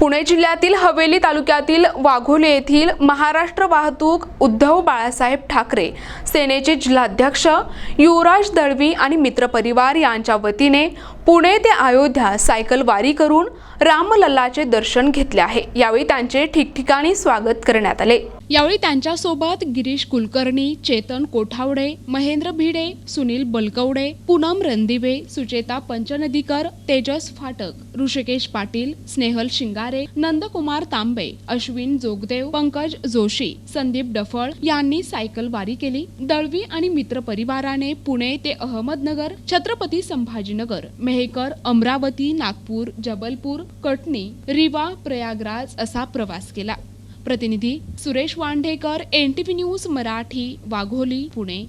पुणे जिल्ह्यातील हवेली तालुक्यातील वाघोली येथील महाराष्ट्र वाहतूक उद्धव बाळासाहेब ठाकरे सेनेचे जिल्हाध्यक्ष युवराज दळवी आणि मित्रपरिवार यांच्या वतीने पुणे ते अयोध्या सायकल वारी करून रामलल्लाचे दर्शन घेतले आहे. यावेळी त्यांचे ठिकठिकाणी स्वागत करण्यात आले. यावेळी त्यांच्यासोबत गिरीश कुलकर्णी चेतन कोठावडे महेंद्र भिडे सुनील बलकवडे पूनम रणदिवे सुचेता पंचनदीकर तेजस फाटक ऋषिकेश पाटील स्नेहल शिंगार नंदकुमार तांबे अश्विन जोगदेव पंकज जोशी संदीप डफळ यांनी सायकल वारी केली. दळवी आणि मित्र परिवाराने पुणे ते अहमदनगर छत्रपती संभाजीनगर मेहकर अमरावती नागपूर जबलपूर कटनी रिवा प्रयागराज असा प्रवास केला. प्रतिनिधी सुरेश वांढेकर एन न्यूज मराठी वाघोली पुणे.